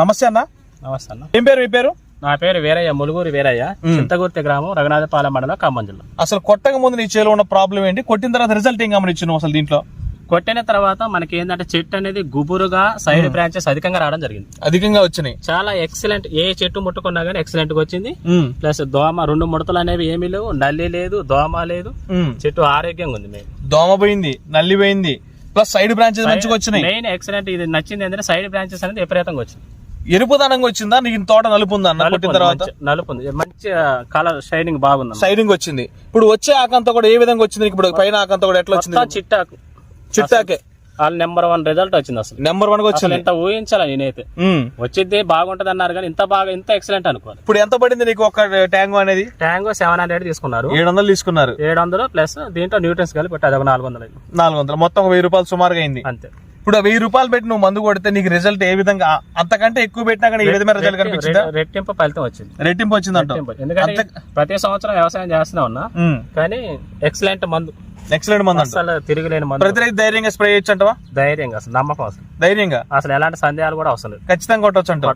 నమస్తే అన్న. నమస్తే అన్న. ఏం పేరు మీ పేరు? నా పేరు వీరయ్య ములుగురు వీరయ్య. చింతగుర్తి గ్రామం రఘునాథపాలెం మండలం ఖమ్మం జిల్లా. అసలు కొట్టక ముందు నీ చేలో ఉన్న ప్రాబ్లం ఏంటి? కొట్టిన తర్వాత రిజల్ట్ ఏం గమనించిన అసలు దీంట్లో? కొట్టిన తర్వాత మనకి ఏంటంటే చెట్టు అనేది గుబురుగా సైడ్ బ్రాంచెస్ అధికంగా రావడం జరిగింది. అధికంగా వచ్చినాయి. చాలా ఎక్సలెంట్ ఏ చెట్టు ముట్టుకున్నా కానీ ఎక్సలెంట్గా వచ్చింది. ప్లస్ దోమ రెండు ముడతలు అనేవి ఏమీ లేవు నల్లి లేదు దోమ లేదు. చెట్టు ఆరోగ్యంగా ఉంది దోమ పోయింది నల్లి పోయింది ప్లస్ సైడ్ బ్రాంచెస్ మంచిగా వచ్చినాయి. మెయిన్ ఎక్సలెంట్ ఇది నచ్చింది ఏంటంటే సైడ్ బ్రాంచెస్ అనేది విపరీతంగా వచ్చింది. ఎరుపుదనంగా వచ్చిందా? నీకు తోట నలుపు ఉందా అన్న? నలుపు కొట్టిన తర్వాత? నలుపు ఉంది. మంచి కలర్ షైనింగ్ బాగుంది సైడింగ్ వచ్చింది. ఇప్పుడు వచ్చే ఆకంతా కూడా ఏ విధంగా వచ్చింది ఇప్పుడు పైన ఆకంతా కూడా ఎట్లా వచ్చింది? చిట్టాకు. చిట్టాకే వాళ్ళ నెంబర్ వన్ రిజల్ట్ వచ్చింది అసలు. నెంబర్ వన్ వచ్చింది. ఇంత ఊహించాల నేనైతే. వచ్చింది బాగుంటది అన్నారు కానీ ఇంత బాగా ఇంత ఎక్సలెంట్ అనుకోవాలి. ఇప్పుడు ఎంత పడింది నీకు ఒక ట్యాంక్ అనేది? ట్యాంగో సెవెన్ హండ్రెడ్ తీసుకున్నారు. ఏడు వందలు తీసుకున్నారు. ఏడు వందలు ప్లస్ దీంట్లో న్యూట్రన్స్ కలిపి పెట్టి అదొక నాలుగు వందలు. నాలుగు వందలు. మొత్తం ఒక వెయ్యి రూపాయలు సుమారుగా అయింది. అంతే. ఇప్పుడు వెయ్యి రూపాయలు పెట్టి నువ్వు మందు కొడితే నీకు రిజల్ట్ ఏ విధంగా? అంతకంటే ఎక్కువ పెట్టినా కానీ ఏ విధమైన రిజల్ట్ కనిపించిందా? రెట్టింపు ఫలితం వచ్చింది. రెట్టింపు రెట్టింపు. ఎందుకంటే ప్రతి సంవత్సరం వ్యవసాయం చేస్తూనే ఉన్నా కానీ ఎక్సలెంట్ మందు. ఎక్సలెంట్ మంది అంట. అసలు తిరిగిలేని మందు. ప్రతి రైతు ధైర్యంగా స్ప్రే చేయొచ్చు అంటవా? ధైర్యంగా అసలు నమ్మకం అసలు. ధైర్యంగా? అసలు ఎలాంటి సందేహాలు కూడా అవసరం లేదు. ఖచ్చితంగా కొట్టొచ్చు అంటావు?